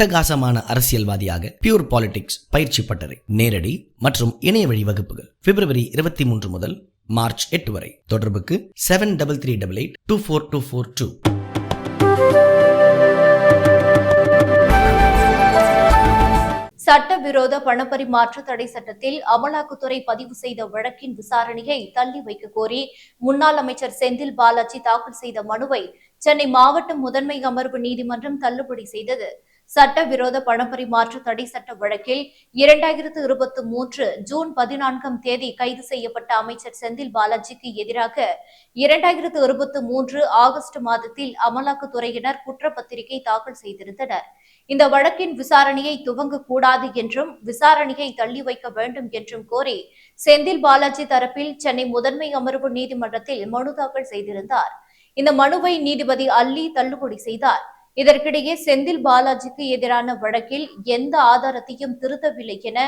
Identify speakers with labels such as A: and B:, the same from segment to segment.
A: அட்டகாசமான அரசியல்வாதியாக pure politics பயிற்சி பட்டறை நேரடி மற்றும் இணைய வழி வகுப்புகள் பிப்ரவரி இருபத்தி மூன்று முதல் மார்ச் எட்டு வரை. தொடர்புக்கு seven double three double eight two four two four two
B: சட்டவிரோத பணப்பரிமாற்ற தடை சட்டத்தில் அமலாக்கத்துறை பதிவு செய்த வழக்கின் விசாரணையை தள்ளி வைக்க கோரி முன்னாள் அமைச்சர் செந்தில் பாலாஜி தாக்கல் செய்த மனுவை சென்னை மாவட்ட முதன்மை அமர்வு நீதிமன்றம் தள்ளுபடி செய்தது. சட்டவிரோத பணப்பரிமாற்ற தடை சட்ட வழக்கில் இரண்டாயிரத்து இருபத்தி மூன்று ஜூன் பதினான்காம் தேதி கைது செய்யப்பட்ட அமைச்சர் செந்தில் பாலாஜிக்கு எதிராக இரண்டாயிரத்து இருபத்தி மூன்று ஆகஸ்ட் மாதத்தில் அமலாக்கத்துறையினர் குற்றப்பத்திரிகை தாக்கல் செய்திருந்தனர். இந்த வழக்கின் விசாரணையை துவங்கக்கூடாது என்றும் விசாரணையை தள்ளி வைக்க வேண்டும் என்றும் கோரி செந்தில் பாலாஜி தரப்பில் சென்னை முதன்மை அமர்வு நீதிமன்றத்தில் மனு தாக்கல் செய்திருந்தார். இந்த மனுவை நீதிபதி அல்லி தள்ளுபடி செய்தார். இதற்கிடையே செந்தில் பாலாஜிக்கு எதிரான வழக்கில் எந்த ஆதாரத்தையும் திருத்தவில்லை என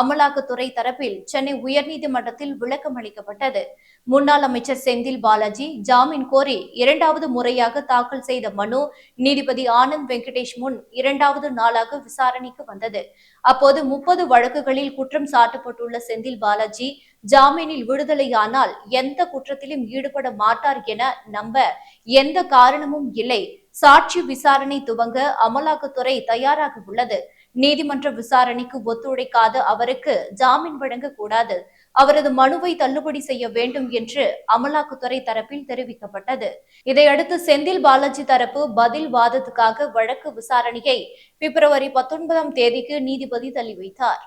B: அமலாக்கத்துறை தரப்பில் சென்னை உயர்நீதிமன்றத்தில் விளக்கம் அளிக்கப்பட்டது. முன்னாள் அமைச்சர் செந்தில் பாலாஜி ஜாமீன் கோரி இரண்டாவது முறையாக தாக்கல் செய்த மனு நீதிபதி ஆனந்த் வெங்கடேஷ் முன் இரண்டாவது நாளாக விசாரணைக்கு வந்தது. அப்போது முப்பது வழக்குகளில் குற்றம் சாட்டப்பட்டுள்ள செந்தில் பாலாஜி ஜாமீனில் விடுதலையானால் எந்த குற்றத்திலும் ஈடுபட மாட்டார் என நம்ப எந்த காரணமும் இல்லை. சாட்சி விசாரணை துவங்க அமலாக்கத்துறை தயாராக உள்ளது. நீதிமன்ற விசாரணைக்கு ஒத்துழைக்காத அவருக்கு ஜாமீன் வழங்கக்கூடாது. அவரது மனுவை தள்ளுபடி செய்ய வேண்டும் என்று அமலாக்கத்துறை தரப்பில் தெரிவிக்கப்பட்டது. இதையடுத்து செந்தில் பாலாஜி தரப்பு பதில் வாதத்துக்காக வழக்கு விசாரணையை பிப்ரவரி பத்தொன்பதாம் தேதிக்கு நீதிபதி தள்ளி வைத்தார்